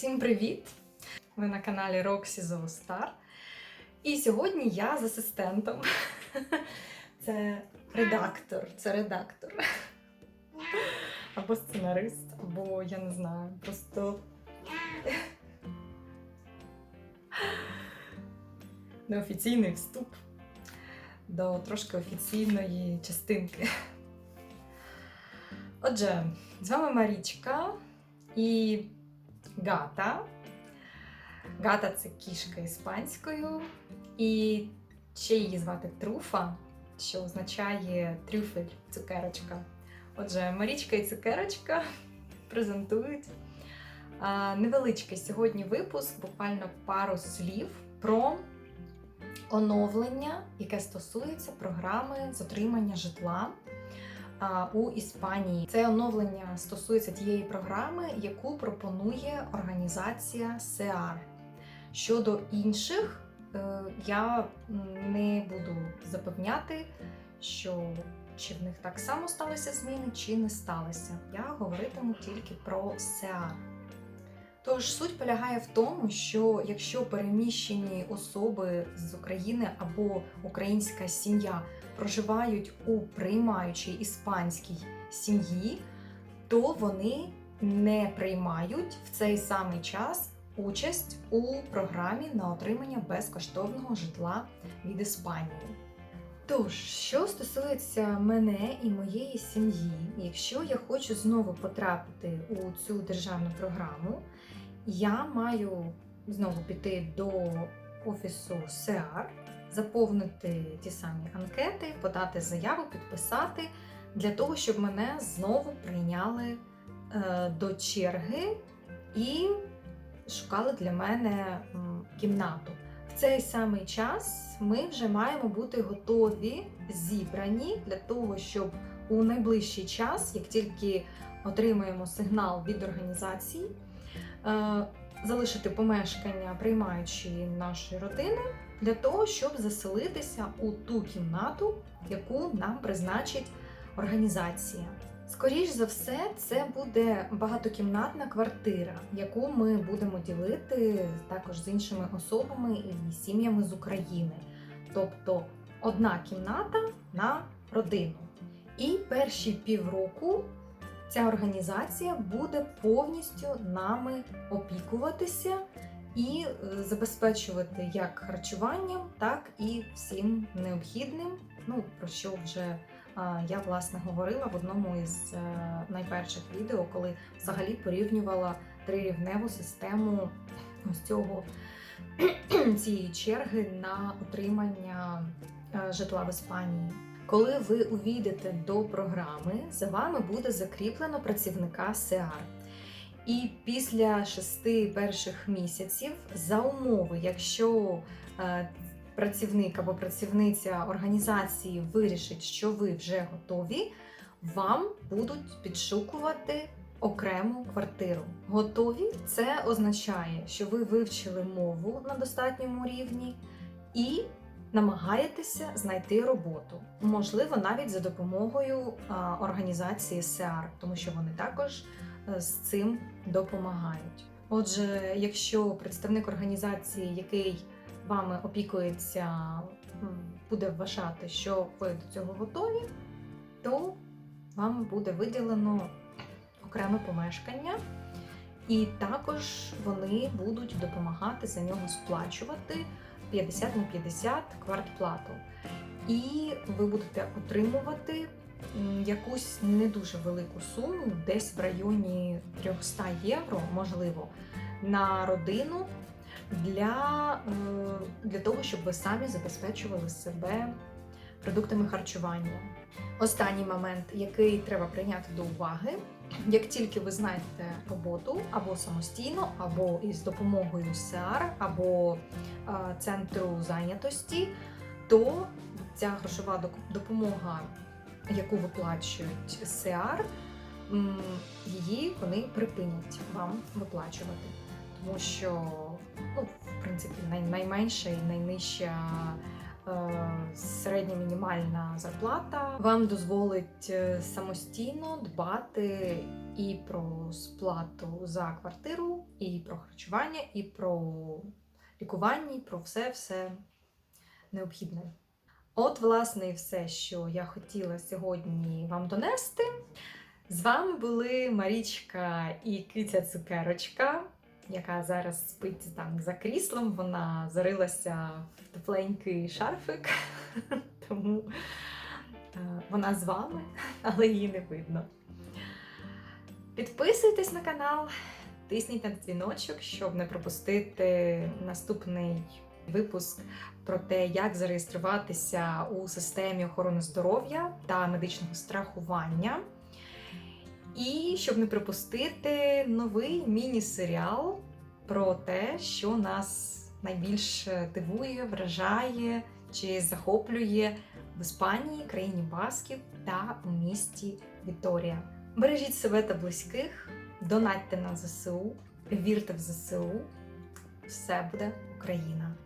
Всім привіт! Ви на каналі Roxy Zoostar. І сьогодні я з асистентом. Це редактор, це редактор. Або сценарист, або я не знаю, просто. Неофіційний вступ до трошки офіційної частинки. Отже, з вами Марічка і Гата. Гата це кішка іспанською, і ще її звати Труфа, що означає трюфель, цукерочка. Отже, Марічка і цукерочка презентують невеличкий сьогодні випуск, буквально пару слів про оновлення, яке стосується програми з отримання житла у Іспанії. Це оновлення стосується тієї програми, яку пропонує організація SEAR. Щодо інших, е, я не буду запевняти, що чи в них так само сталися зміни, чи не сталися. Я говоритиму тільки про SEAR. Тож суть полягає в тому, що якщо переміщені особи з України або українська сім'я проживають у приймаючій іспанській сім'ї, то вони не приймають в цей самий час участь у програмі на отримання безкоштовного житла від Іспанії. Тож, що стосується мене і моєї сім'ї, якщо я хочу знову потрапити у цю державну програму, я маю знову піти до офісу СЕАР, заповнити ті самі анкети, подати заяву, підписати для того, щоб мене знову прийняли е, до черги і шукали для мене кімнату. В цей самий час ми вже маємо бути готові, зібрані для того, щоб у найближчий час, як тільки отримаємо сигнал від організації, е, залишити помешкання приймаючої нашої родини для того, щоб заселитися у ту кімнату, яку нам призначить організація. Скоріш за все, це буде багатокімнатна квартира, яку ми будемо ділити також з іншими особами і сім'ями з України. Тобто одна кімната на родину. І перші півроку ця організація буде повністю нами опікуватися і е, забезпечувати як харчуванням, так і всім необхідним. Ну про що вже я власне говорила в одному із е, найперших відео, коли взагалі порівнювала трирівневу систему ось цього цієї черги на отримання е, житла в Іспанії. Коли ви увійдете до програми, за вами буде закріплено працівника СЕАР. І після шести перших місяців, за умови, якщо е, працівник або працівниця організації вирішить, що ви вже готові, вам будуть підшукувати окрему квартиру. Готові це означає, що ви вивчили мову на достатньому рівні і намагаєтеся знайти роботу, можливо, навіть за допомогою організації СЕАР, тому що вони також е, з цим допомагають. Отже, якщо представник організації, який вами опікується, буде вважати, що ви до цього готові, то вам буде виділено окреме помешкання, і також вони будуть допомагати за нього сплачувати 50 на 50 квартплату. І ви будете отримувати якусь не дуже велику суму, десь в районі 300 євро, можливо, на родину для, е, для того, щоб ви самі забезпечували себе продуктами харчування. Останній момент, який треба прийняти до уваги, як тільки ви знайдете роботу або самостійно, або із допомогою СЕАР, або е, центру зайнятості, то ця грошова допомога, яку виплачують СЕАР, її вони припинять вам виплачувати. Тому що, ну, в принципі, най- найменша і найнижча е, середня мінімальна зарплата вам дозволить е, самостійно дбати і про сплату за квартиру, і про харчування, і про лікування, і про все-все необхідне. От, власне, і все, що я хотіла сьогодні вам донести. З вами були Марічка і Киця Цукерочка, яка зараз спить там за кріслом. Вона зарилася в тепленький шарфик, тому е, вона з вами, але її не видно. Підписуйтесь на канал, тисніть на дзвіночок, щоб не пропустити наступний випуск про те, як зареєструватися у системі охорони здоров'я та медичного страхування. І щоб не пропустити новий міні-серіал про те, що нас найбільше дивує, вражає чи захоплює в Іспанії, країні Басків та у місті Віторія. Бережіть себе та близьких, донатьте на ЗСУ, вірте в ЗСУ. Все буде Україна!